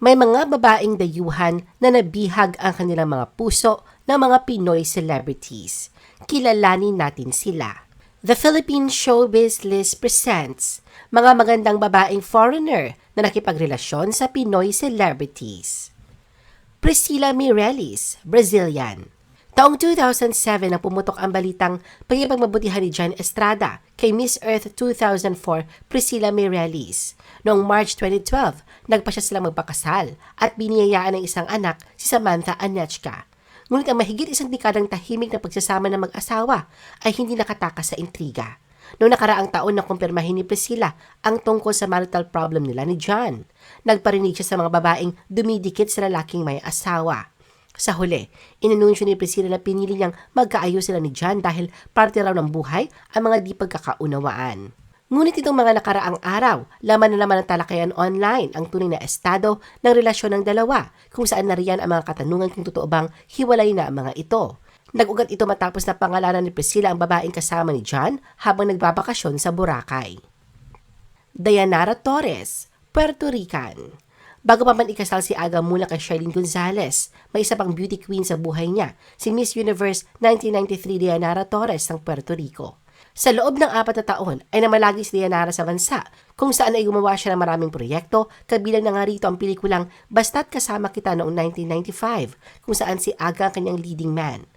May mga babaeng dayuhan na nabihag ang kanilang mga puso ng mga Pinoy celebrities. Kilalanin natin sila. The Philippine Showbiz List presents mga magandang babaeng foreigner na nakipagrelasyon sa Pinoy celebrities. Priscilla Mireles, Brazilian. Taong 2007 na pumutok ang balitang pagkipagmabutihan ni John Estrada kay Miss Earth 2004 Priscilla Mireles. Noong March 2012, nagpa siya silang magpakasal at biniyayaan ng isang anak si Samantha Anechka. Ngunit ang mahigit isang dekadang tahimik na pagsasama ng mag-asawa ay hindi nakatakas sa intriga. Noong nakaraang taon na kumpirmahin ni Priscilla ang tungkol sa marital problem nila ni John. Nagparinig siya sa mga babaeng dumidikit sa lalaking may asawa. Sa huli, inanunsyo ni Priscilla na pinili niyang magkaayos sila ni John dahil parte raw ng buhay ang mga di pagkakaunawaan. Ngunit itong mga nakaraang araw, laman na naman ng talakayan online ang tunay na estado ng relasyon ng dalawa kung saan nariyan ang mga katanungan kung totoo bang hiwalay na ang mga ito. Nag-ugat ito matapos na pangalanan ni Priscilla ang babaeng kasama ni John habang nagbabakasyon sa Boracay. Dayanara Torres, Puerto Rican. Bago pa man ikasal si Aga mula kay Charlene Gonzalez, may isa pang beauty queen sa buhay niya, si Miss Universe 1993 Dayanara Torres ng Puerto Rico. Sa loob ng apat na taon ay namalagi si Dayanara sa bansa kung saan ay gumawa siya ng maraming proyekto kabilang na nga rito ang pelikulang Basta't Kasama Kita noong 1995 kung saan si Aga ang kanyang leading man.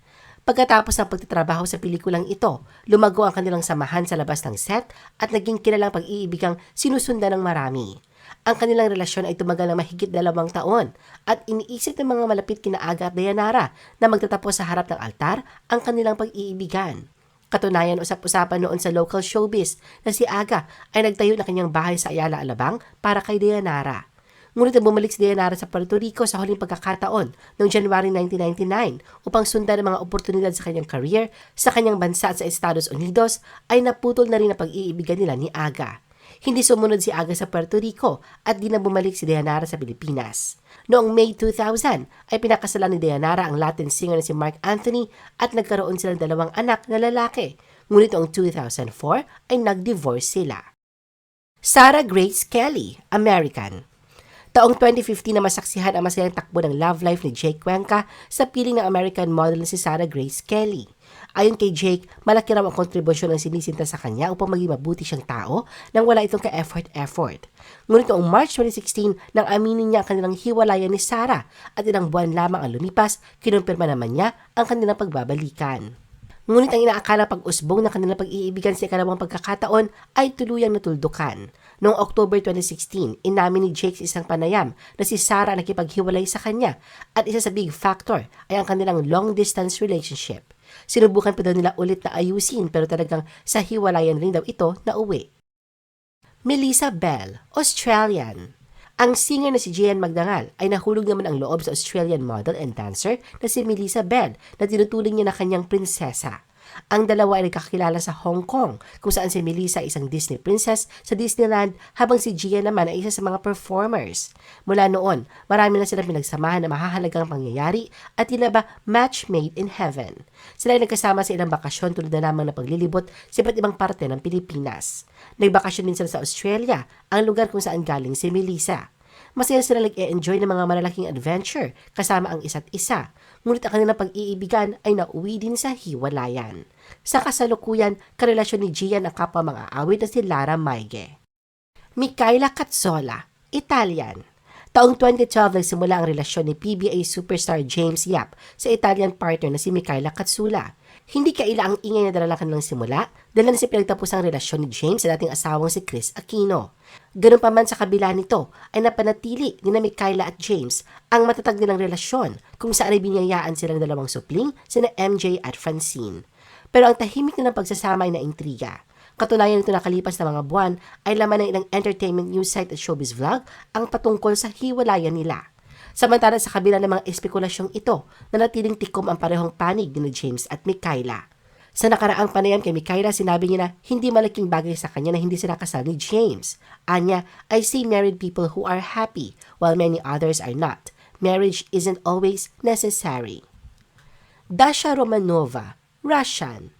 Pagkatapos ng pagtatrabaho sa pelikulang ito, lumago ang kanilang samahan sa labas ng set at naging kilalang pag-iibigang sinusundan ng marami. Ang kanilang relasyon ay tumagal ng mahigit dalawang taon at iniisip ng mga malapit kina Aga at Dayanara na magtatapos sa harap ng altar ang kanilang pag-iibigan. Katunayan usap-usapan noon sa local showbiz na si Aga ay nagtayo ng kanyang bahay sa Ayala Alabang para kay Dayanara. Ngunit nang bumalik si Dayanara sa Puerto Rico sa huling pagkakataon noong January 1999 upang sundan ang mga oportunidad sa kanyang career sa kanyang bansa at sa Estados Unidos ay naputol na rin ang pag-iibigan nila ni Aga. Hindi sumunod si Aga sa Puerto Rico at di na bumalik si Dayanara sa Pilipinas. Noong May 2000 ay pinakasalan ni Dayanara ang Latin singer na si Mark Anthony at nagkaroon silang dalawang anak na lalaki. Ngunit noong 2004 ay nag-divorce sila. Sarah Grace Kelly, American. Taong 2015 na masaksihan ang masayang takbo ng love life ni Jake Cuenca sa piling ng American model na si Sarah Grace Kelly. Ayon kay Jake, malaki raw ang kontribusyon ng sinisinta sa kanya upang maging mabuti siyang tao nang wala itong ka-effort-effort. Ngunit noong March 2016, nang aminin niya ang kanilang hiwalayan ni Sarah at ilang buwan lamang ang lumipas, kinumpirma naman niya ang kanilang pagbabalikan. Ngunit ang inaakala pag-usbong ng kanilang pag-iibigan sa ikalawang pagkakataon ay tuluyang natuldukan. Noong October 2016, inamin ni Jake sa isang panayam na si Sarah nakipaghiwalay sa kanya at isa sa big factor ay ang kanilang long-distance relationship. Sinubukan pa daw nila ulit na ayusin pero talagang sa hiwalayan rin daw ito na uwi. Melissa Bell, Australian. Ang singer na si Gian Magdangal ay nahulog naman ang loob sa Australian model and dancer na si Melissa Bell na tinuturing niya na kanyang prinsesa. Ang dalawa ay nagkakilala sa Hong Kong kung saan si Melissa ay isang Disney princess sa Disneyland habang si Gia naman ay isa sa mga performers. Mula noon, marami na silang pinagsamahan na mahahalagang pangyayari at tila ba match made in heaven. Sila ay nagkasama sa ilang bakasyon tulad na lamang na paglilibot sa iba't ibang parte ng Pilipinas. Nagbakasyon din sila sa Australia, ang lugar kung saan galing si Melissa. Masaya sila nag-e-enjoy ng mga malalaking adventure kasama ang isa't isa. Ngunit ang kanilang pag-iibigan ay nauwi din sa hiwalayan. Sa kasalukuyan, karelasyon ni Gian ang kapwa mga awit na si Lara Maige. Micaela Cazzola, Italian. Taong 2012 nagsimula ang relasyon ni PBA superstar James Yap sa Italian partner na si Micaela Katsula. Hindi kaila ang ingay na dala kanilang simula dahil na si pinagtapos ang relasyon ni James sa dating asawang si Chris Aquino. Ganun pa man sa kabila nito ay napanatili ni na Micaela at James ang matatag nilang relasyon kung saan ay biniyayaan silang dalawang supling sina MJ at Francine. Pero ang tahimik nilang pagsasama ay naintriga. Katunayan nito nakalipas na mga buwan ay laman ng ilang entertainment news site at showbiz vlog ang patungkol sa hiwalayan nila. Samantala sa kabila ng mga espekulasyong ito, nanatiling tikom ang parehong panig ni James at Micaela. Sa nakaraang panayam kay Micaela, sinabi niya na hindi malaking bagay sa kanya na hindi sila kasal ni James. Anya, I see married people who are happy while many others are not. Marriage isn't always necessary. Dasha Romanova, Russian.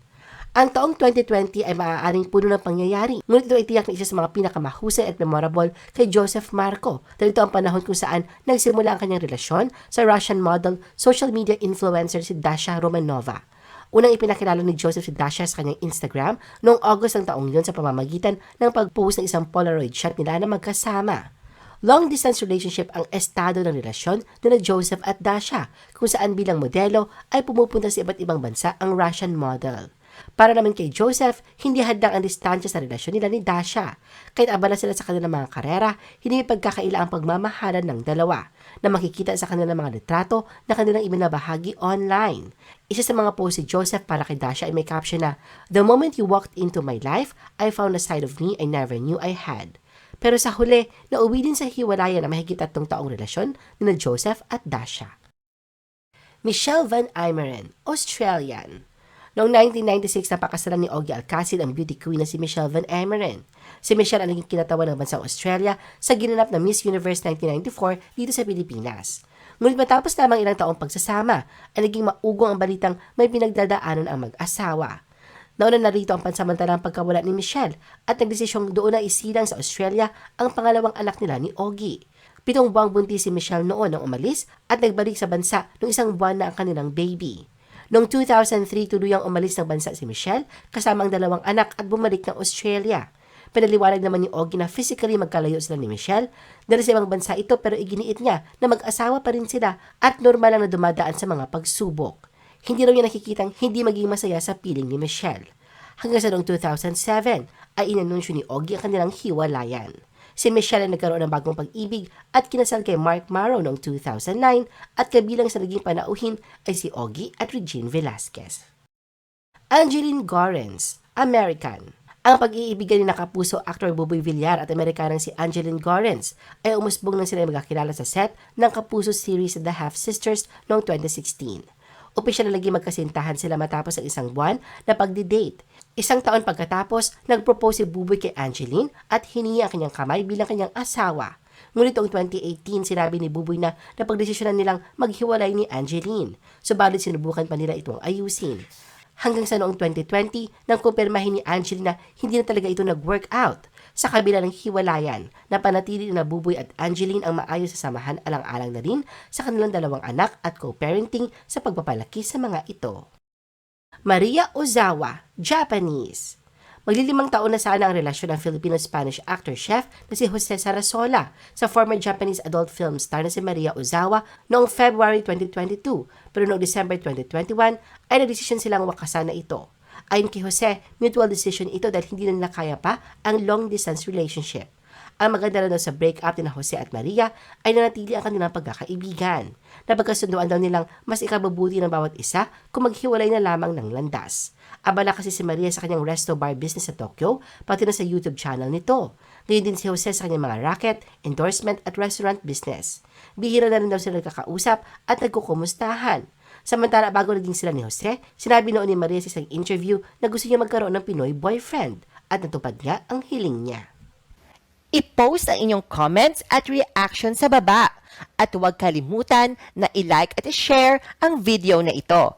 Ang taong 2020 ay maaaring puno ng pangyayari, ngunit ito ay tiyak na isa sa mga pinakamahusay at memorable kay Joseph Marco dahil ito ang panahon kung saan nagsimula ang kanyang relasyon sa Russian model, social media influencer si Dasha Romanova. Unang ipinakilala ni Joseph si Dasha sa kanyang Instagram noong August ng taong yun sa pamamagitan ng pag-post ng isang Polaroid shot nila na magkasama. Long-distance relationship ang estado ng relasyon nila Joseph at Dasha, kung saan bilang modelo ay pumupunta sa iba't ibang bansa ang Russian model. Para naman kay Joseph, hindi hadlang ang distansya sa relasyon nila ni Dasha. Kahit abala sila sa kanilang mga karera, hindi may pagkakaila ang pagmamahalan ng dalawa na makikita sa kanilang mga litrato na kanilang ibinabahagi online. Isa sa mga post si Joseph para kay Dasha ay may caption na, The moment you walked into my life, I found a side of me I never knew I had. Pero sa huli, nauwi din sa hiwalayan na mahigit tatlong taong relasyon ni Joseph at Dasha. Michelle Van Eimeren, Australian. Noong 1996, napakasalan ni Ogie Alcacid ang beauty queen na si Michelle Van Eimeren. Si Michelle ang naging kinatawa ng bansang Australia sa ginanap na Miss Universe 1994 dito sa Pilipinas. Ngunit matapos lamang ilang taong pagsasama, ay naging maugong ang balitang may pinagdadaanan ang mag-asawa. Nauna narito ang pansamantalang pagkawala ni Michelle at nagdesisyong doon na isilang sa Australia ang pangalawang anak nila ni Ogie. Pitong buwang buntis si Michelle noon nang umalis at nagbalik sa bansa noong isang buwan na ang kanilang baby. Noong 2003, tuluyang umalis ng bansa si Michelle kasama ang dalawang anak at bumalik ng Australia. Pinaliwanag naman ni Ogie na physically magkalayo sila ni Michelle dahil sa ibang bansa ito pero iginiit niya na mag-asawa pa rin sila at normal lang na dumadaan sa mga pagsubok. Hindi raw niya nakikitang hindi maging masaya sa piling ni Michelle. Hanggang sa noong 2007 ay inanunsyo ni Ogie ang kanilang hiwalayan. Si Michelle ay nagkaroon ng bagong pag-ibig at kinasal kay Mark Morrow noong 2009 at kabilang sa naging panauhin ay si Ogie at Regine Velasquez. Angeline Gorens, American. Ang pag-iibigan ni nakapuso actor Buboy Villar at Amerikanang si Angeline Gorens ay umusbong nang sila magkakilala sa set ng Kapuso series The Half Sisters noong 2016. Opisyal na lagi magkasintahan sila matapos ang isang buwan na pagdi-date. Isang taon pagkatapos, nag-propose si Buboy kay Angeline at hiningi ang kanyang kamay bilang kanyang asawa. Ngunit noong 2018, sinabi ni Buboy na napagdesisyonan nilang maghiwalay ni Angeline. Subalit sinubukan pa nila itong ayusin. Hanggang sa noong 2020, nang kumpirmahin ni Angeline na hindi na talaga ito nag-work out. Sa kabila ng hiwalayan, napanatili na Buboy at Angeline ang maayos sa samahan alang-alang na rin sa kanilang dalawang anak at co-parenting sa pagpapalaki sa mga ito. Maria Ozawa, Japanese. Maglilimang taon na sana ang relasyon ng Filipino-Spanish actor-chef na si Jose Sarasola sa former Japanese adult film star na si Maria Ozawa noong February 2022 pero noong December 2021 ay nagdesisyon silang wakasan na ito. Ayon kay Jose, mutual decision ito dahil hindi na nila kaya pa ang long-distance relationship. Ang maganda na sa breakup ni Jose at Maria ay nanatili ang kanilang pagkakaibigan. Napagkasunduan daw nilang mas ikabubuti ng bawat isa kung maghiwalay na lamang ng landas. Abala kasi si Maria sa kanyang resto bar business sa Tokyo, pati na sa YouTube channel nito. Ngayon din si Jose sa kanyang mga racket, endorsement at restaurant business. Bihira na rin daw sila nagkakausap at nagkukumustahan. Samantala bago naging sila ni Jose, sinabi noon ni Maria sa isang interview na gusto niya magkaroon ng Pinoy boyfriend at natupad nga ang hiling niya. I-post ang inyong comments at reaction sa baba. At huwag kalimutan na i-like at i-share ang video na ito.